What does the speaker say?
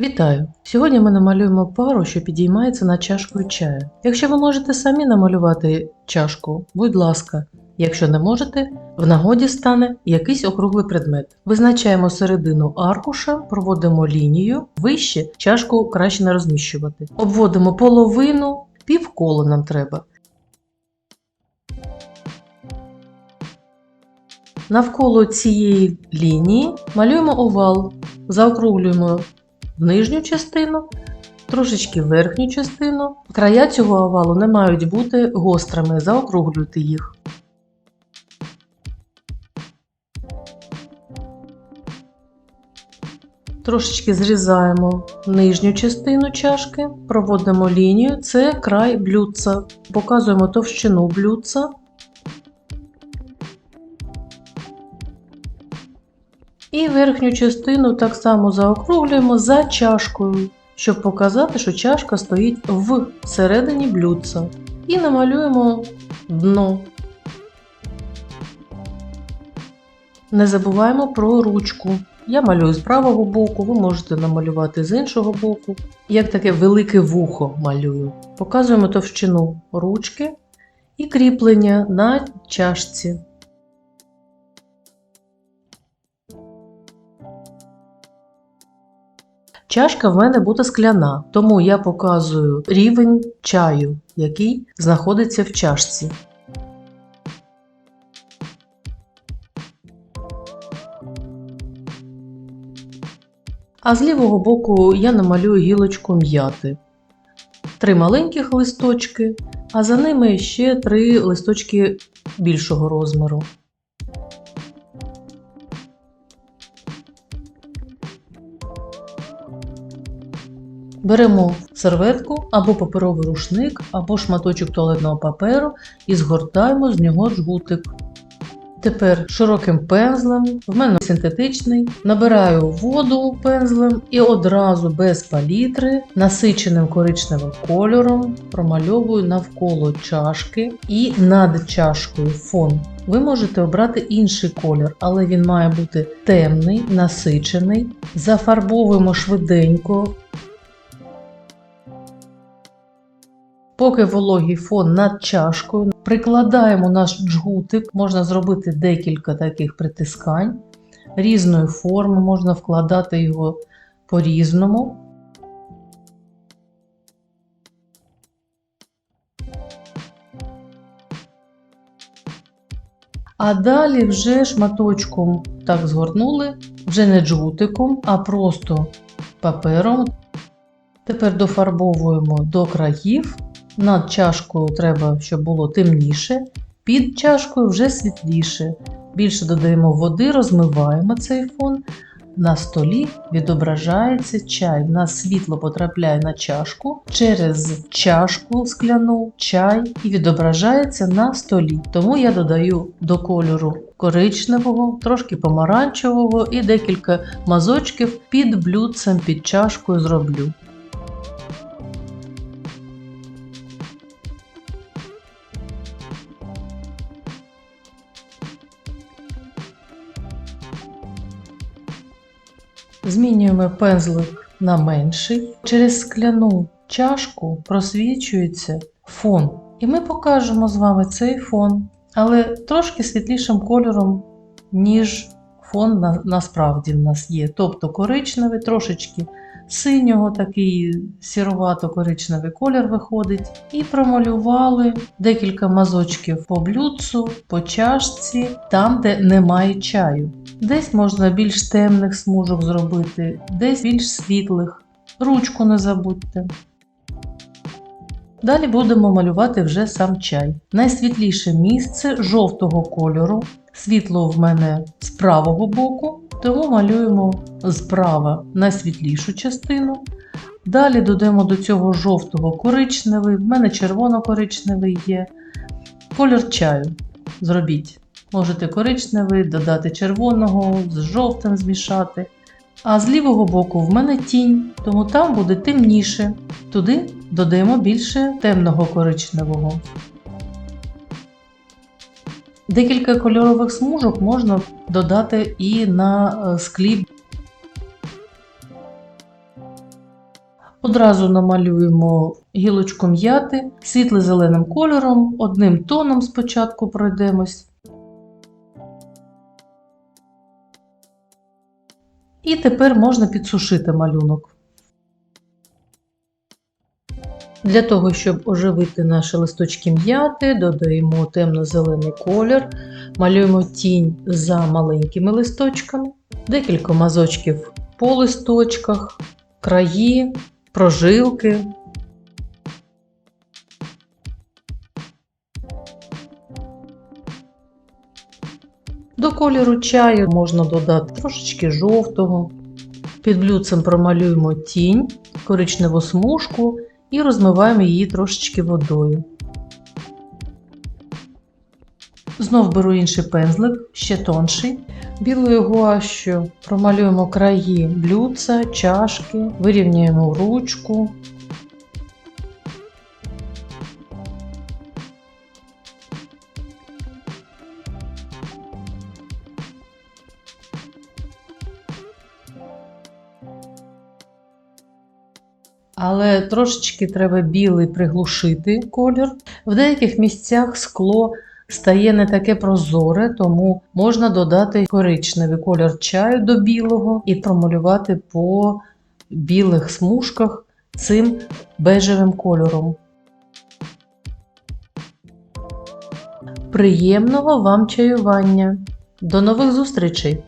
Вітаю! Сьогодні ми намалюємо пару, що підіймається над чашкою чаю. Якщо ви можете самі намалювати чашку, будь ласка. Якщо не можете, в нагоді стане якийсь округлий предмет. Визначаємо середину аркуша, проводимо лінію, вище чашку краще не розміщувати. Обводимо половину, півкола нам треба. Навколо цієї лінії малюємо овал, заокруглюємо нижню частину, трошечки верхню частину. Края цього овалу не мають бути гострими, заокруглюйте їх. Трошечки зрізаємо нижню частину чашки, проводимо лінію, це край блюдца. Показуємо товщину блюдца. І верхню частину так само заокруглюємо за чашкою, щоб показати, що чашка стоїть всередині блюдца. І намалюємо дно. Не забуваємо про ручку. Я малюю з правого боку, ви можете намалювати з іншого боку. Як таке велике вухо малюю. Показуємо товщину ручки і кріплення на чашці. Чашка в мене буде скляна, тому я показую рівень чаю, який знаходиться в чашці. А з лівого боку я намалюю гілочку м'яти. Три маленьких листочки, а за ними ще три листочки більшого розміру. Беремо серветку або паперовий рушник, або шматочок туалетного паперу і згортаємо з нього жгутик. Тепер широким пензлем, в мене синтетичний, набираю воду пензлем і одразу без палітри насиченим коричневим кольором промальовую навколо чашки і над чашкою фон. Ви можете обрати інший колір, але він має бути темний, насичений. Зафарбовуємо швиденько. Поки вологий фон над чашкою, прикладаємо наш джгутик, можна зробити декілька таких притискань різної форми, можна вкладати його по-різному. А далі вже шматочком так згорнули, вже не джгутиком, а просто папером. Тепер дофарбовуємо до країв. Над чашкою треба, щоб було темніше, під чашкою вже світліше. Більше додаємо води, розмиваємо цей фон. На столі відображається чай. У нас світло потрапляє на чашку, через чашку скляну чай і відображається на столі. Тому я додаю до кольору коричневого, трошки помаранчевого і декілька мазочків під блюдцем, під чашкою зроблю. Змінюємо пензлик на менший. Через скляну чашку просвічується фон. І ми покажемо з вами цей фон, але трошки світлішим кольором, ніж фон на, насправді в нас є. Тобто коричневий, трошечки синього, такий сіровато-коричневий колір виходить. І промалювали декілька мазочків по блюдцу, по чашці, там, де немає чаю. Десь можна більш темних смужок зробити, десь більш світлих. Ручку не забудьте. Dалі будемо малювати вже сам чай. Найсвітліше місце жовтого кольору. Світло в мене з правого боку, тому малюємо справа найсвітлішу частину. Далі додаємо до цього жовтого коричневий, в мене червоно-коричневий є. Колір чаю. Зробіть. Можете коричневий, додати червоного, з жовтим змішати. А з лівого боку в мене тінь, тому там буде темніше. Туди додаємо більше темного коричневого. Декілька кольорових смужок можна додати і на е, склі Одразу намалюємо гілочку м'яти світло-зеленим кольором, одним тоном спочатку пройдемось. І тепер можна підсушити малюнок. Для того, щоб оживити наші листочки м'яти, додаємо темно-зелений колір, малюємо тінь за маленькими листочками, декілька мазочків по листочках, краї, прожилки. До кольору чаю можна додати трошечки жовтого. Під блюдцем промалюємо тінь, коричневу смужку і розмиваємо її трошечки водою. Знов беру інший пензлик, ще тонший. Білою гуашю промалюємо краї блюдця, чашки, вирівняємо ручку. Але трошечки треба білий приглушити колір. В деяких місцях скло стає не таке прозоре, тому можна додати коричневий колір чаю до білого і промалювати по білих смужках цим бежевим кольором. Приємного вам чаювання! До нових зустрічей!